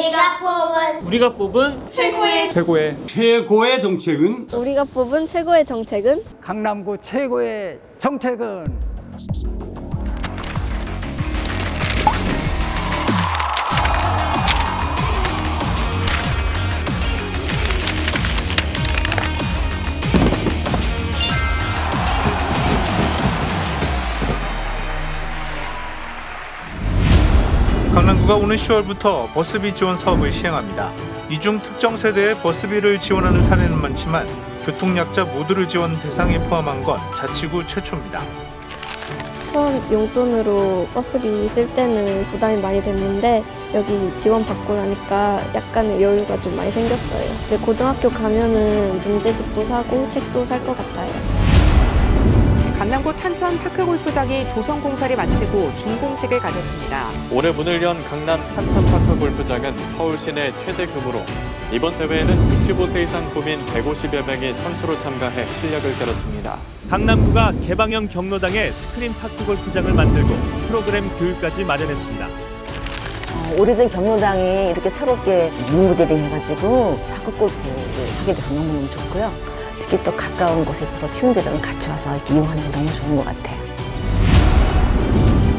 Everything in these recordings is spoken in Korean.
우리가 뽑은 우리가 뽑은 최고의 최고의 최고의 정책은? 우리가 뽑은 최고의 정책은? 강남구 최고의 정책은 강남구가 오는 10월부터 버스비 지원 사업을 시행합니다. 이 중 특정 세대의 버스비를 지원하는 사례는 많지만 교통약자 모두를 지원 대상에 포함한 건 자치구 최초입니다. 처음 용돈으로 버스비 쓸 때는 부담이 많이 됐는데 여기 지원 받고 나니까 약간의 여유가 좀 많이 생겼어요. 이제 고등학교 가면은 문제집도 사고 책도 살 것 같아요. 강남구 탄천 파크골프장이 조성 공사를 마치고 준공식을 가졌습니다. 올해 문을 연 강남 탄천 파크 골프장은 서울 시내 최대 규모로 이번 대회에는 65세 이상 구민 150여 명이 선수로 참가해 실력을 겨뤘습니다. 강남구가 개방형 경로당에 스크린 파크 골프장을 만들고 프로그램 교육까지 마련했습니다. 어, 오래된 경로당이 이렇게 새롭게 리모델링 해가지고 파크 골프를 하게 돼서 너무너무 좋고요. 특히 또 가까운 곳에 있어서 친구들이랑 같이 와서 이렇게 이용하는 게 너무 좋은 것 같아요.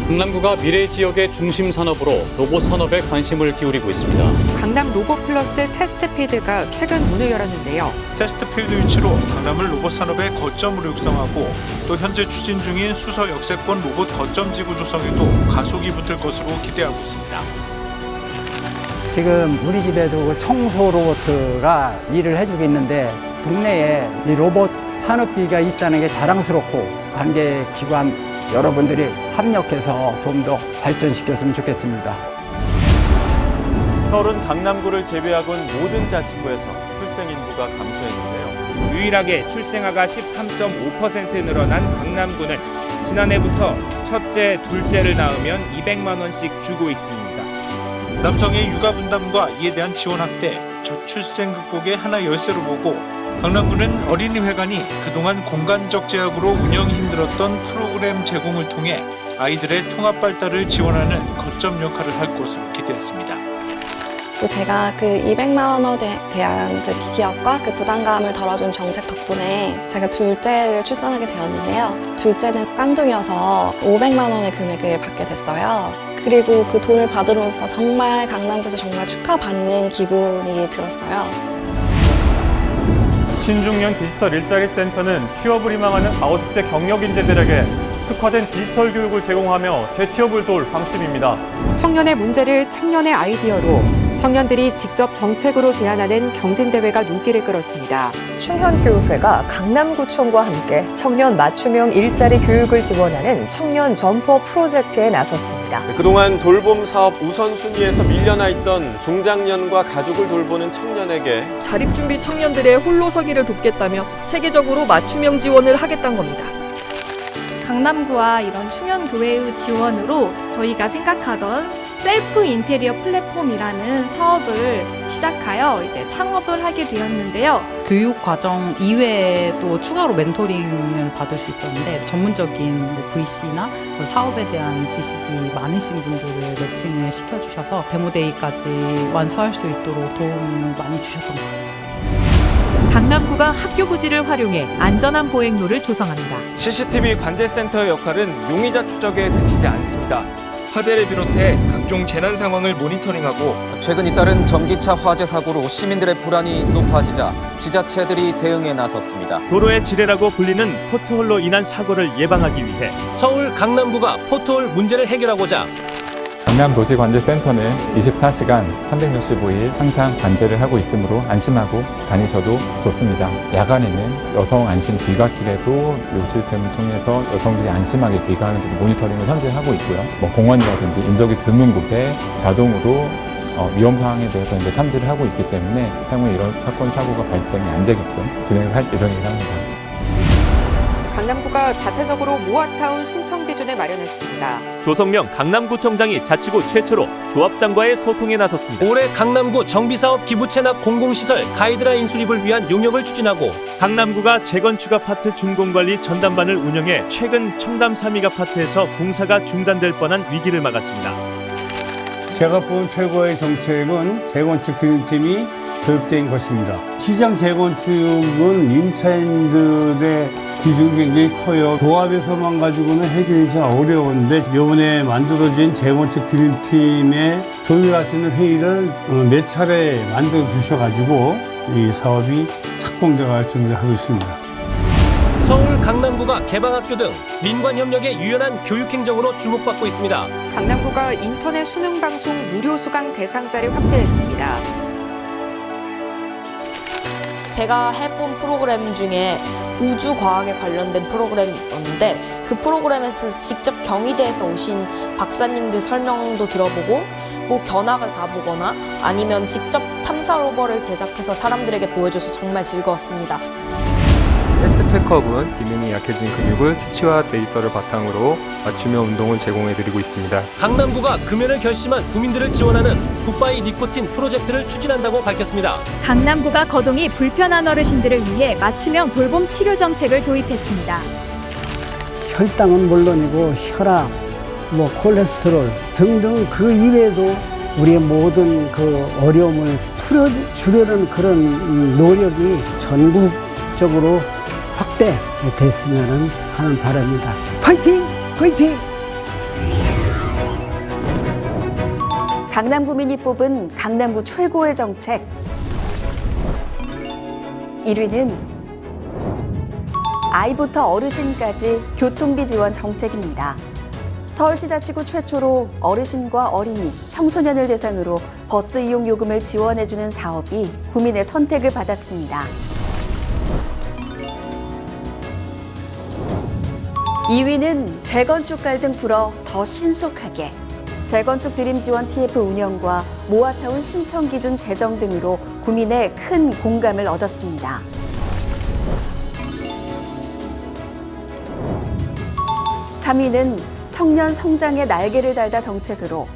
강남구가 미래 지역의 중심 산업으로 로봇 산업에 관심을 기울이고 있습니다. 강남 로봇 플러스 테스트 필드가 최근 문을 열었는데요. 테스트 필드 위치로 강남을 로봇 산업의 거점으로 육성하고 또 현재 추진 중인 수서 역세권 로봇 거점 지구 조성에도 가속이 붙을 것으로 기대하고 있습니다. 지금 우리 집에도 그 청소 로봇가 일을 해주고 있는데 동네에 이 로봇 산업기가 있다는 게 자랑스럽고 관계 기관 여러분들이 합력해서 좀 더 발전시켰으면 좋겠습니다. 서울은 강남구를 제외하고는 모든 자치구에서 출생 인구가 감소했는데요. 유일하게 출생아가 13.5% 늘어난 강남구는 지난해부터 첫째, 둘째를 낳으면 200만 원씩 주고 있습니다. 남성의 육아 분담과 이에 대한 지원 확대, 저출생 극복의 하나 열쇠로 보고 강남구는 어린이회관이 그동안 공간적 제약으로 운영이 힘들었던 프로그램 제공을 통해 아이들의 통합 발달을 지원하는 거점 역할을 할 것으로 기대했습니다. 또 제가 그 200만 원에 대한 그 기업과 그 부담감을 덜어준 정책 덕분에 제가 둘째를 출산하게 되었는데요. 둘째는 쌍둥이여서 500만 원의 금액을 받게 됐어요. 그리고 그 돈을 받으로써 정말 강남구에서 정말 축하받는 기분이 들었어요. 신중년 디지털 일자리 센터는 취업을 희망하는 40, 50대 경력 인재들에게 특화된 디지털 교육을 제공하며 재취업을 도울 방침입니다. 청년의 문제를 청년의 아이디어로 청년들이 직접 정책으로 제안하는 경진대회가 눈길을 끌었습니다. 충현교육회가 강남구청과 함께 청년 맞춤형 일자리 교육을 지원하는 청년 점퍼 프로젝트에 나섰습니다. 그동안 돌봄 사업 우선순위에서 밀려나 있던 중장년과 가족을 돌보는 청년에게 자립준비 청년들의 홀로 서기를 돕겠다며 체계적으로 맞춤형 지원을 하겠다는 겁니다. 강남구와 이런 충현교회의 지원으로 저희가 생각하던 셀프 인테리어 플랫폼이라는 사업을 시작하여 이제 창업을 하게 되었는데요. 교육 과정 이외에 또 추가로 멘토링을 받을 수 있었는데 전문적인 뭐 VC나 사업에 대한 지식이 많으신 분들을 매칭을 시켜주셔서 데모데이까지 완수할 수 있도록 도움을 많이 주셨던 것 같습니다. 강남구가 학교 부지를 활용해 안전한 보행로를 조성합니다. CCTV 관제센터의 역할은 용의자 추적에 그치지 않습니다. 화재를 비롯해 각종 재난 상황을 모니터링하고 최근 잇따른 전기차 화재 사고로 시민들의 불안이 높아지자 지자체들이 대응에 나섰습니다. 도로의 지뢰라고 불리는 포트홀로 인한 사고를 예방하기 위해 서울 강남구가 포토홀 문제를 해결하고자 강남도시관제센터는 24시간 365일 항상 관제를 하고 있으므로 안심하고 다니셔도 좋습니다. 야간에는 여성 안심 귀갓길에도 요 시스템을 통해서 여성들이 안심하게 귀가하는지 모니터링을 현재 하고 있고요. 뭐 공원이라든지 인적이 드문 곳에 자동으로 어, 위험 사항에 대해서 이제 탐지를 하고 있기 때문에 향후에 이런 사건 사고가 발생이 안 되게끔 진행을 할 예정이라 합니다. 강남구가 자체적으로 모아타운 신청 기준을 마련했습니다. 조성명 강남구청장이 자치구 최초로 조합장과의 소통에 나섰습니다. 올해 강남구 정비사업 기부 체납 공공시설 가이드라인 수립을 위한 용역을 추진하고 강남구가 재건축 아파트 준공관리 전담반을 운영해 최근 청담 삼익 아파트에서 공사가 중단될 뻔한 위기를 막았습니다. 제가 본 최고의 정책은 재건축 드림팀이 도입된 것입니다. 시장 재건축은 임차인들의 비중이 굉장히 커요. 도합에서만 가지고는 해결이 잘 어려운데 이번에 만들어진 재건축 수 있는 회의를 어, 몇 차례 만들어 주셔가지고 이 사업이 착공돼갈 준비를 하고 있습니다. 서울 강남구가 개방학교 등 민관 협력의 유연한 교육 행정으로 주목받고 있습니다. 강남구가 인터넷 수능 방송 무료 수강 대상자를 확대했습니다. 제가 해본 프로그램 중에 우주 과학에 관련된 프로그램이 있었는데 그 프로그램에서 직접 경희대에서 오신 박사님들 설명도 들어보고 꼭 견학을 가보거나 아니면 직접 탐사 로버를 제작해서 사람들에게 보여줘서 정말 즐거웠습니다. 헬스 체크업은 기능이 약해진 근육을 수치와 데이터를 바탕으로 맞춤형 운동을 제공해드리고 있습니다. 강남구가 금연을 결심한 국민들을 지원하는 굿바이 니코틴 프로젝트를 추진한다고 밝혔습니다. 강남구가 거동이 불편한 어르신들을 위해 맞춤형 돌봄 치료 정책을 도입했습니다. 혈당은 물론이고 혈압, 뭐 콜레스테롤 등등 그 이외에도 우리의 모든 그 어려움을 풀어주려는 그런 음, 노력이 전국적으로 확대됐으면 하는 바람입니다. 파이팅! 파이팅! 강남 구민이 뽑은 강남구 최고의 정책 1위는 아이부터 어르신까지 교통비 지원 정책입니다. 서울시자치구 최초로 어르신과 어린이, 청소년을 대상으로 버스 이용 요금을 지원해주는 사업이 구민의 선택을 받았습니다. 2위는 재건축 갈등 풀어 더 신속하게 재건축 드림 지원 TF 운영과 모아타운 신청 기준 제정 등으로 구민의 큰 공감을 얻었습니다. 3위는 청년 성장의 날개를 달다 정책으로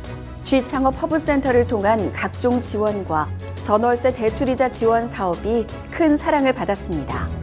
취창업 허브센터를 통한 각종 지원과 전월세 대출이자 지원 사업이 큰 사랑을 받았습니다.